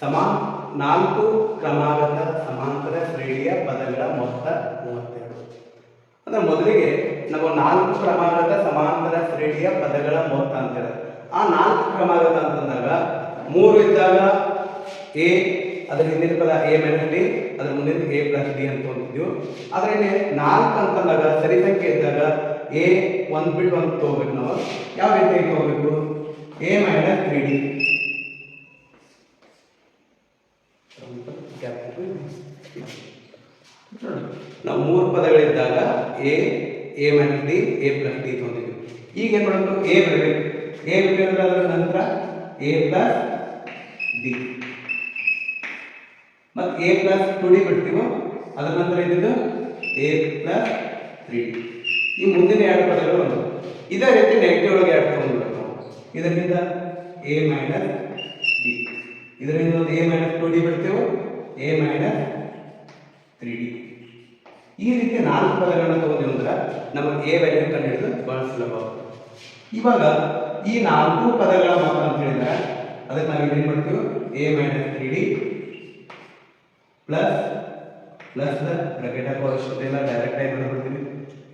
ಸಮಾ ನಾಲ್ಕು ಕ್ರಮಾಗತ ಸಮಾಂತರ ಶ್ರೇಣಿಯ ಪದಗಳ ಮೊತ್ತ ಮೂವತ್ತೆರಡು. ಅಂದ್ರೆ ಮೊದಲಿಗೆ ನಾವು ನಾಲ್ಕು ಕ್ರಮಾಗತ ಸಮಾಂತರ ಶ್ರೇಣಿಯ ಪದಗಳ ಮೊತ್ತ ಅಂತೇಳಿ ಆ ನಾಲ್ಕು ಕ್ರಮಾಗತ ಅಂತಂದಾಗ ಮೂರು ಇದ್ದಾಗ ಎ, ಅದರ ಹಿಂದಿನ ಪದ ಎ ಮೈನಸ್ ಡಿ, ಅದರ ಮುಂದಿನ ಎ ಪ್ಲಸ್ ಡಿ ಅಂತ ಹೊಂದಿದ್ವು ಆದ್ರೆ ನಾಲ್ಕು ಅಂತಂದಾಗ ಸರಿ ಸಂಖ್ಯೆ ಇದ್ದಾಗ ಎ ಒಂದ್ ಬಿಟ್ಟು ಒಂದು ತಗೋಬೇಕು ನಾವು. ಯಾವ ರೀತಿಯಾಗಿ ತಗೋಬೇಕು? A minus three d. ನಾವು ಮೂರು ಪದಗಳಿದ್ದಾಗ a a minus d a plus d ಹೊಂದಿದ್ವಿ ಈಗ ಏನು ಮಾಡಬೇಕು ಎ ಬರಬೇಕು ಎ ಅದರ ನಂತರ ಎ ಪ್ಲಸ್ ಡಿ ಮತ್ತು ಎ ಪ್ಲಸ್ ಟು ಡಿ ಬಿಡ್ತೀವೋ, ಅದರ ನಂತರ ಇದ್ದಿದ್ದು ಎ ಪ್ಲಸ್ ತ್ರೀ ಡಿ ಈ ಮುಂದಿನ ಎರಡು ಪದಗಳು ಒಂದು. ಇದೇ ರೀತಿ ನೆಗೆಟಿವ್ ಒಳಗೆ ಎರಡು ತೊಗೊಂಡ್ಬಿಡೋದು ಇದರಿಂದ ಎ ಮೈನಸ್ ಡಿ ಇದರಿಂದ ಒಂದು ಎ ಮೈನಸ್ ಟು ಡಿ ಬಿಡ್ತೀವೋ ಎ ಮೈನಸ್ ತ್ರೀ ಡಿ ಈ ರೀತಿ ನಾಲ್ಕು ಪದಗಳನ್ನು ತಗೊಂಡು ಅಂದ್ರೆ ನಮಗೆ ಎ ವ್ಯಾಲ್ಯೂ ಕಂಡುಹಿಡಿದು ಬಹಳ ಸುಲಭ. ಇವಾಗ ಈ ನಾಲ್ಕು ಪದಗಳ ಮೊತ್ತ ಅಂತ ಹೇಳಿದ್ರೆ ಅದಕ್ಕೆ ನಾವು ಏನ್ ಮಾಡ್ತೀವಿ? A minus three d plus plus bracket ಹಾಕೋ ಅವಶ್ಯಕತೆ ಇಲ್ಲ ಡೈರೆಕ್ಟ್ ಆಗಿ ಬರ್ಬಿಡ್ತೀವಿ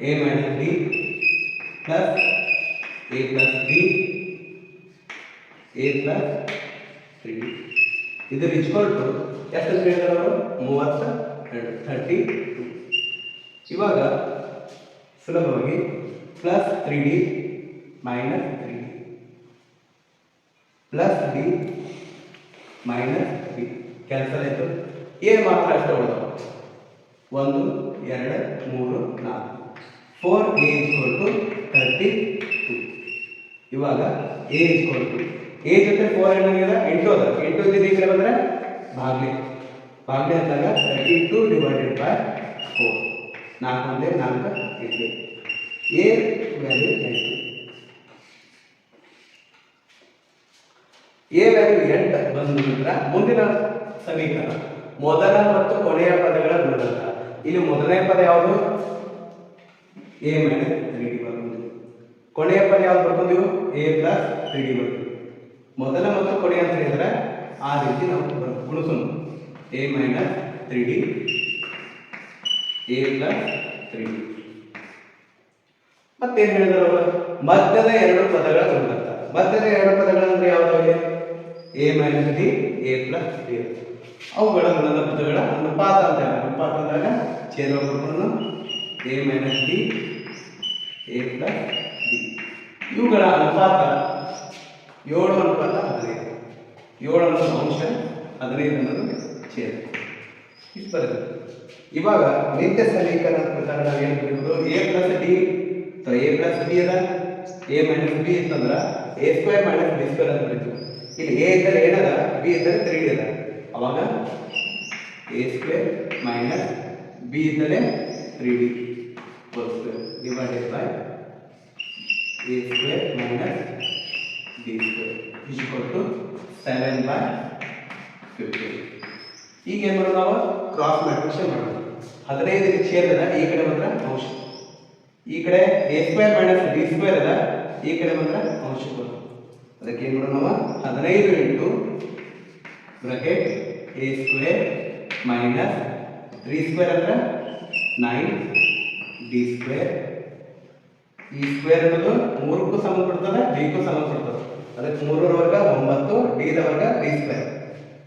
a minus d plus a plus d a plus three d ಇದು ಇಸ್ಕೊಲ್ ಟು ಎಷ್ಟು ಹೇಳಿದ್ರೆ ಮೂವತ್ತ ಥರ್ಟಿ ಇವಾಗ ಸುಲಭವಾಗಿ plus three d minus three d plus d minus three cancel ಆಯಿತು. ಎ ಮಾತ್ರ ಅಷ್ಟೇ ಉಳಿದ. ಒಂದು, ಎರಡು, ಮೂರು, ನಾಲ್ಕು. Four a equal to thirty two ಇವಾಗ ಎ ಇಸ್ಕೊಲ್ ಟು ಎ ಜೊತೆ ಫೋರ್ ಏನಾಗಿದೆ ಎಂಟು ಅದ. ಎಂಟು ಇದ್ದಿದ್ದು ಬಂದರೆ? ಬಾಗ್ಲಿ. ಬಾಗ್ಲಿ ಅಂದಾಗ thirty two divided by four ನಾಲ್ಕು ಒಂದೇ ನಾಲ್ಕು ಎಂಟು ಎ ವ್ಯಾಲ್ಯೂ ಎಂಟು. ಎ ವ್ಯಾಲ್ಯೂ ಎಂಟು ಬಂದ ನಂತರ ಮುಂದಿನ ಸಮೀಕರಣ. ಮೊದಲ ಮತ್ತು ಕೊನೆಯ ಪದಗಳ ಗುಣಲಬ್ಧ. ಇಲ್ಲಿ ಮೊದಲನೇ ಪದ ಯಾವುದು? ಎ ಮೈನಸ್ ತ್ರೀ ಡಿ ಬರ್ಕೊಂಡಿವಿ ಕೊನೆಯ ಪದ ಯಾವ್ದು ಬರ್ಬೋದು ಎ ಪ್ಲಸ್ ತ್ರೀ ಡಿ ಬರ್ಬೋದು ಮೊದಲ ಮತ್ತು ಕೊನೆಯ ಅಂತ ಹೇಳಿದ್ರೆ ಆ ರೀತಿ ನಾವು ಗುಣಿಸೋಣ. A minus three d a plus three ಮತ್ತೇನು ಹೇಳಿದ್ರು ಮಧ್ಯದ ಎರಡು ಪದಗಳ ಗುಣಲಬ್ಧ ಮಧ್ಯದ ಎರಡು ಪದಗಳಂದ್ರೆ ಯಾವ್ದಾವೆ a minus d a plus d ಅವುಗಳ ಗುಣಲಬ್ಧಗಳ ಅನುಪಾತ ಅಂತ ಅನುಪಾತ ಅಂದಾಗ ಛೇದವನ್ನು a minus d a plus d ಇವುಗಳ ಅನುಪಾತ ಏಳು ಅನುಪಾತ ಹದಿನೈದು. ಏಳು ಅನ್ನೋದು ಅಂಶ ಹದಿನೈದು ಅನ್ನೋದು ಛೇದ. ಇಷ್ಟು ಬರುತ್ತೆ ಇವಾಗ ನಿತ್ಯ ಸಮೀಕರಣ ಪ್ರಕಾರ ನಾವು ಏನು ಬರೀಬೋದು a plus d a plus b ಅದ. ಎ ಮೈನಸ್ ಬಿ ಇತ್ತಂದ್ರೆ a square minus b square ಅಂತ ಬರೀತು ಇಲ್ಲಿ ಎ ಇದ್ದರೆ ಏನದ? ಬಿ ಇದ್ದರೆ ತ್ರೀ ಅದ. ಅವಾಗ ಎ ಸ್ಕ್ವೇರ್ ಮೈನಸ್ ಬಿ ಇದ್ದರೆ three d whole divided by a square minus b square equal to seven by fifteen ಈಗ ಏನು ಮಾಡೋದು ನಾವು? ಕ್ರಾಸ್ ಮ್ಯಾಟ್ರಿಕ್ಸ್ ಮಾಡೋದು. ಹದಿನೈದು ಛೇದದ ಈ ಕಡೆ ಬಂದ್ರೆ ಅಂಶ. ಈ ಕಡೆ a square minus d square ಅದ, ಈ ಕಡೆ ಬಂದ್ರೆ ಅಂಶ ಬರುತ್ತೆ ಅದಕ್ಕೆ ಏನು ನಾವು ಹದಿನೈದು into bracket a square minus three square ಅಂದ್ರೆ ನೈನ್ ಡಿ ಸ್ಕ್ವೇರ್ ಈ ಸ್ಕ್ವೇರ್ ಅನ್ನೋದು ಮೂರಕ್ಕೂ ಸಂಬಂಧಪಡ್ತದೆ ಡಿಗೂ ಸಂಬಂಧಪಡ್ತದೆ ಅದಕ್ಕೆ ಮೂರರ ವರ್ಗ, ಒಂಬತ್ತು ಡಿ ದ ವರ್ಗ ಡಿ ಸ್ಕ್ವೇರ್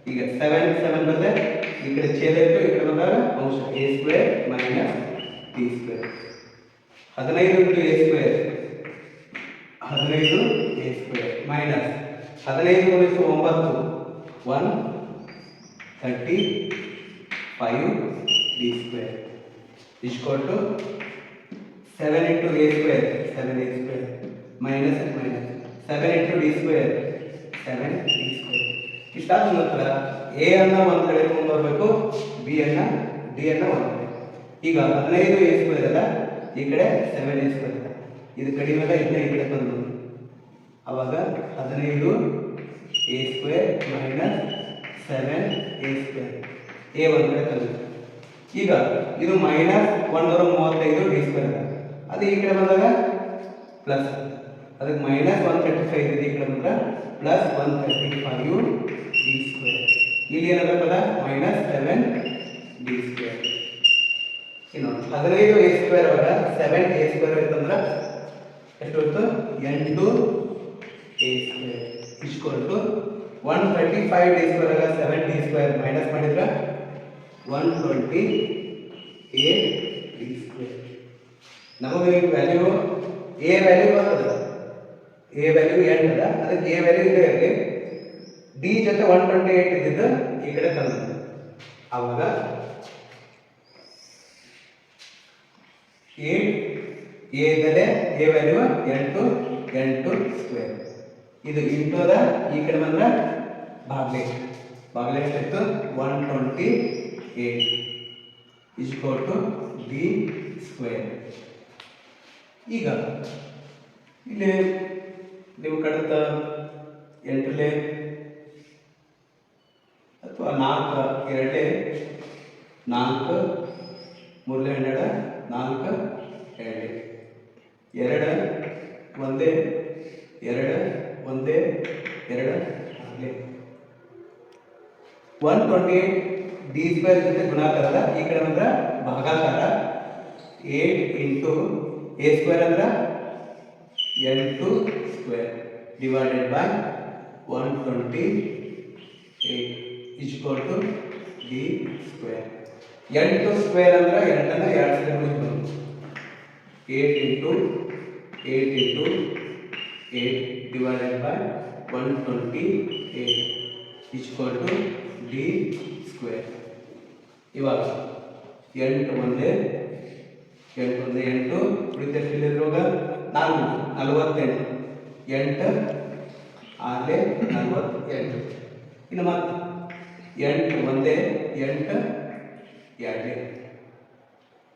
ಈಗ ಸೆವೆನ್ ಸೆವೆನ್ ಬಂದ್ರೆ ಈ ಕಡೆ ಛೇದ ಇತ್ತು ಈ ಕಡೆ ಬಂದಾಗ ಅಂಶ a square minus d square ಹದಿನೈದು ಇಂಟು ಎ ಸ್ಕ್ವೇರ್ ಹದಿನೈದು ಎ ಸ್ಕ್ವೇರ್ ಮೈನಸ್ ಹದಿನೈದು ಗುಣಿಸು ಒಂಬತ್ತು one thirty five d square equal to seven into a square seven a square minus minus seven into d square seven d square ಇಷ್ಟಾದ ನಂತರ a ಅನ್ನ ಒಂದು ಕಡೆ ಬರಬೇಕು ಬಿ ಅನ್ನ ಡಿ ಅನ್ನ ಒಂದ್ ಕಡೆ. ಈಗ ಹದಿನೈದು ಎ ಸ್ಕ್ವೇರ್ ಅಲ್ಲ, ಈ ಕಡೆ ಸೆವೆನ್ ಎ ಸ್ಕ್ವೇರ್ ಅಲ್ಲ. ಇದು ಕಡಿಮೆ ಅಲ್ಲ ಇದನ್ನ ಈ ಕಡೆ ಬಂದು. ಅವಾಗ ಹದಿನೈದು a square minus seven a square a ಒಂದು ಕಡೆ ತಂದು. ಈಗ ಇದು ಮೈನಸ್ ಒಂದೂರ ಮೂವತ್ತೈದು ಡಿ ಸ್ಕ್ವೇರ್ ಅದ ಅದು ಈ ಕಡೆ ಬಂದಾಗ ಪ್ಲಸ್ ಅದಕ್ಕೆ ಮೈನಸ್ ಒನ್ ತರ್ಟಿ ಫೈವ್ ಇದೆ ಈ ಕಡೆ ಬಂದ್ರೆ plus one thirty five d square ಇಲ್ಲಿ ಏನಾಗಬೇಕಲ್ಲ ಮೈನಸ್ ಸೆವೆನ್ ಡಿ ಸ್ಕ್ವೇರ್ ಇನ್ನು ಹದಿನೈದು ಎ ಸ್ಕ್ವೇರ್ ಅವಾಗ ಸೆವೆನ್ ಎ ಸ್ಕ್ವೇರ್ ಇತ್ತಂದ್ರೆ ಎಷ್ಟು ಹೊತ್ತು ಎಂಟು a square equal one thirty five d square ಆಗ ಸೆವೆನ್ ಡಿ ಸ್ಕ್ವೇರ್ ಮೈನಸ್ ಮಾಡಿದ್ರೆ one twenty a d square ನಮಗೆ ವ್ಯಾಲ್ಯೂ ಎ ವ್ಯಾಲ್ಯೂ ಬರ್ತದೆ. ಎ ವ್ಯಾಲ್ಯೂ ಎಂಟು ಅದ ಅದಕ್ಕೆ ಎ ವ್ಯಾಲ್ಯೂ ಇದೆ ಇರಲಿ ಡಿ ಜೊತೆ ಒನ್ ಟ್ವೆಂಟಿ ಏಟ್ ಇದ್ದಿದ್ದು ಈ ಕಡೆ ತಂದ ಆವಾಗ ಏಟ್ ಎ ಇದ್ದರೆ ಎ ವ್ಯಾಲ್ಯೂ ಎಂಟು ಎಂಟು ಸ್ಕ್ವೇರ್ ಇದು ಇಂಟು ಅದ ಈ ಕಡೆ ಬಂದ್ರೆ ಬಾಗ್ಲೆ. ಬಾಗ್ಲೆ ಎಷ್ಟಿತ್ತು? One twenty eight is to d square ಈಗ, ಇಲ್ಲಿ ನೀವು ಕಡತ ಎಂಟರಲ್ಲೇ ಅಥವಾ ನಾಲ್ಕು, ಎರಡೇ, ನಾಲ್ಕು ಮೂರಲೆ ಹನ್ನೆರಡು, ನಾಲ್ಕು, ಎರಡೇ. ಎರಡು, ಒಂದೇ ಎರಡು ಒಂದೇ, ಎರಡು ಆಗಲಿ one twenty eight D square ಜೊತೆ ಗುಣಾಕಾರದ ಈ ಕಡೆ ಅಂದ್ರೆ ಭಾಗಾಕಾರ. ಏಟ್ ಇಂಟು ಎ ಸ್ಕ್ವೇರ್ ಅಂದ್ರೆ ಎಂಟು square divided by one twenty eight equal to D square ಎಂಟು ಸ್ಕ್ವೇರ್ ಅಂದ್ರೆ ಎಂಟನ್ನು ಎರಡು ಸಲ ಉಳಿಸ್ಬೋದು eight into eight into eight divided by one twenty eight equal to D square ಇವಾಗ ಎಂಟು ಒಂದೇ ಎಂಟು ಒಂದೇ ಎಂಟು ಉಳಿದಷ್ಟು ಇಲ್ಲಿರುವಾಗ ನಾಲ್ಕು, ನಲವತ್ತೆಂಟು, ಎಂಟು, ಆರೇ, ನಲವತ್ತೆಂಟು. ಇನ್ನು ಮತ್ತು, ಎಂಟು, ಒಂದೇ, ಎಂಟು, ಎರಡೇ.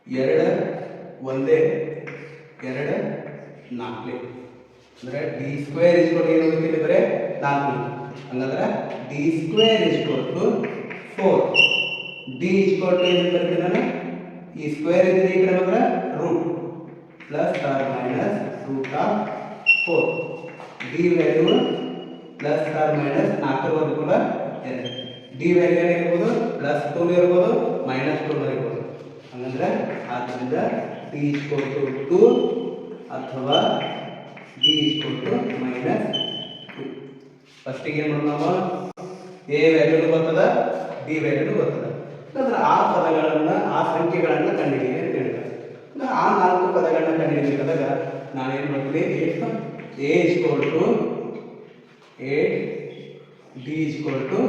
ಎರಡು, ಒಂದೇ, ಎರಡು, ನಾಲ್ಕೇ. ಅಂದರೆ ಡಿ ಸ್ಕ್ವೇರ್ ಇಸ್ಕೊಂಡು ಏನು ಬರೇ ನಾಲ್ಕು. ಹಂಗಂದ್ರೆ D square equal to four D equal to ಏನು ಬರ್ತೀನಿ ನಾನು ಈ ಸ್ಕ್ವೇರ್ ಇದ್ರೆ ಈ ಕಡೆ ಬಂದ್ರೆ root plus R minus root of four. D value plus R minus ನಾಲ್ಕರವರೆಗೂ ಕೂಡ ಎರಡು ಡಿ ವ್ಯಾಲ್ಯೂ ಇರ್ಬೋದು ಪ್ಲಸ್ ಟೂ ಇರ್ಬೋದು ಮೈನಸ್ ಟೂ ಇರ್ಬೋದು ಹಂಗಂದ್ರೆ ಆದ್ದರಿಂದ ಡಿ ಇಸ್ಕೊಲ್ ಟು ಟೂ ಅಥವಾ D equal to minus two ಫಸ್ಟಿಗೆ ಏನು ಮಾಡೋಣ ನಾವು? ಎ ವ್ಯಾಲ್ಯೂ ಬರ್ತದ ಡಿ ವ್ಯಾಲ್ಯೂ ಬರ್ತದ ಆ ಪದಗಳನ್ನು, ಆ ಸಂಖ್ಯೆಗಳನ್ನು ಕಂಡುಹಿಡಿಯ ಅಂತ ಹೇಳ್ತಾರೆ ಅಂದ್ರೆ ಆ ನಾಲ್ಕು ಪದಗಳನ್ನ ಕಂಡುಹಿಡಿಬೇಕಾದಾಗ ನಾನೇನು ಮಾಡ್ತೀನಿ? ಎಷ್ಟು A equal to eight D is to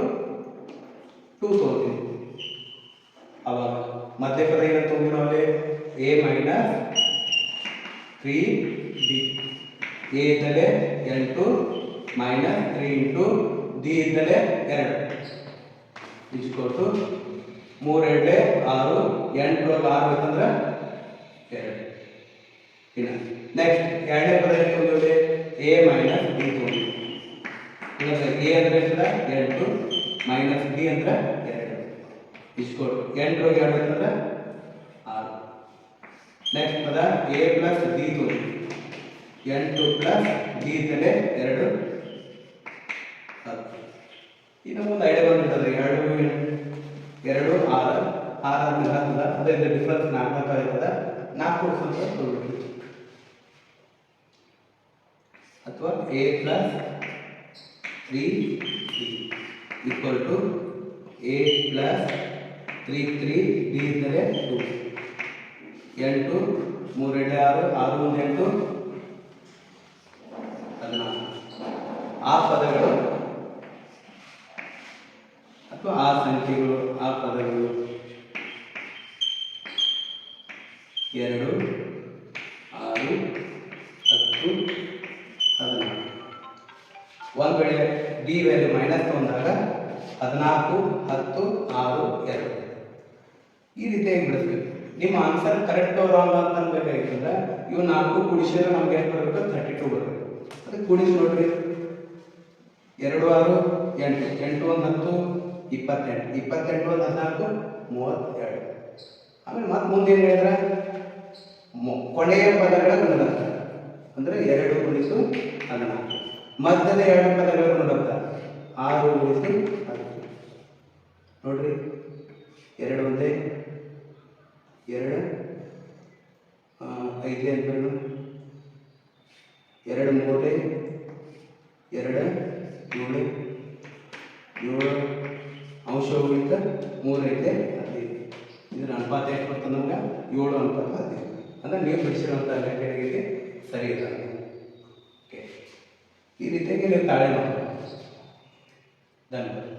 two ತೊಗೊಳ್ತೀನಿ ಅವಾಗ ಮಧ್ಯ ಪದ ಏನಂತ ತೊಗೊಂಡು ನಾವಲ್ಲಿ A minus three D A ಇದ್ದಲೆ ಎಂಟು ಮೈನಸ್ ತ್ರೀ ಇಂಟು ಡಿ ಇದ್ದಲೆ ಎರಡು. ಇಸ್ಕೊಟ್ಟು ಮೂರು ಎರಡೇ ಆರು, ಎಂಟರೊಳಗೆ ಆರು ಬೇಕಂದ್ರೆ ಎರಡು. ಇನ್ನು. ನೆಕ್ಸ್ಟ್ ಎರಡನೇ ಪದ ಏನು ತೊಗೊಂಡಿವಿ ಎ ಮೈನಸ್ ಡಿ ತೊಗೊಂಡು ಎ ಅಂದ್ರೆ ಎಷ್ಟದ ಎಂಟು. ಮೈನಸ್ ಡಿ ಅಂದ್ರೆ ಎರಡು. ಇಸ್ಕೊಟ್ಟು ಎಂಟು ಎರಡು ಅಂತಂದ್ರೆ ಆರು. ನೆಕ್ಸ್ಟ್ ಪದ ಎ ಪ್ಲಸ್ ಡಿ ತೊಗೊಂಡು ಎಂಟು ಪ್ಲಸ್ ಡಿ ತಲೆ ಎರಡು. ಹತ್ತು. ಇನ್ನು ಮುಂದೆ ಐಡಿಯಾ ಬಂದ್ಬಿಟ್ಟದೆ ಎರಡು ಎರಡು, ಆರು. ಆರು ಅಂದ್ರೆ ಹತ್ತದ ಅದರಿಂದ ಡಿಫ್ರೆನ್ಸ್ ನಾಲ್ಕು ನಾಲ್ಕು ನಾಲ್ಕು ಸ್ವಲ್ಪ ಅಥವಾ A plus three D equal to A plus three three D ಇದ್ದರೆ ಟು ಎಂಟು ಮೂರೆರಡು ಆರು ಆರು ಒಂದು ಎಂಟು ಆ ಪದಗಳು ಅಥವಾ ಆ ಸಂಖ್ಯೆಗಳು, ಆ ಪದಗಳು ಎರಡು ಡಿ ವ್ಯಾಲ್ಯೂ ಮೈನಸ್ ತಗೊಂಡಾಗ ಹದಿನಾಲ್ಕು, ಹತ್ತು, ಆರು, ಎರಡು. ಈ ರೀತಿಯಾಗಿ ಬಿಡಿಸ್ಬೇಕು? ನಿಮ್ಮ ಆನ್ಸರ್ ಕರೆಕ್ಟ್ ರಾಂಗ್ ಅಂತ ಅನ್ಬೇಕಾಗಿತ್ತಂದ್ರೆ ಇವು ನಾಲ್ಕು ಕೂಡಿಸಿದ್ರೆ ನಮ್ಗೆ ಎಷ್ಟು ಬರಬೇಕು ತರ್ಟಿ ಟು ಬರಬೇಕು ಅದಕ್ಕೆ ಕೂಡಿಸಿ ನೋಡ್ರಿ. ಎರಡು, ಆರು, ಎಂಟು. ಎಂಟು ಒಂದು ಹತ್ತು, ಇಪ್ಪತ್ತೆಂಟು. ಇಪ್ಪತ್ತೆಂಟು ಒಂದು ಹದಿನಾಲ್ಕು, ಮೂವತ್ತೆರಡು. ಆಮೇಲೆ ಮತ್ತೆ ಮುಂದೆ ಏನು ಹೇಳಿದ್ರೆ ಕೊನೆಯ ಪದಗಳ ಗುಣಲಕ್ಷಣ. ಅಂದರೆ ಎರಡು ಗುಣಿಸು ಹದಿನಾಲ್ಕು. ಮಧ್ಯದ ಎರಡು ಪದಗಳ ನೋಡುತ್ತಾ ಆರು ಉಳಿಸಿ ನೋಡ್ರಿ. ಎರಡು ಒಂದೇ, ಎರಡು ಐದೇ ಅಂಕಗಳು ಎರಡು ಮೂರೇ, ಎರಡು ಏಳು ಏಳು ಅಂಶ ಹೋಗಿತ್ತ ಮೂರು ಐತೆ ಹದಿನೈದು. ಇದರ ಅನುಪಾತ ಎಷ್ಟು ಬರ್ತದೆ ನಮ್ಗೆ? ಏಳು ಅನುಪಾತ ಹದಿನೈದು. ಅಂದ್ರೆ ನೀವು ಬಿಡಿಸಿರುವಂಥ ಲೆಕ್ಕಗಳಿಗೆ ಸರಿ ಇಲ್ಲ ಓಕೆ ಈ ರೀತಿಯಾಗಿ ನೀವು ತಾಳೆ ಮಾಡಬೇಕು ధన్యవాదాలు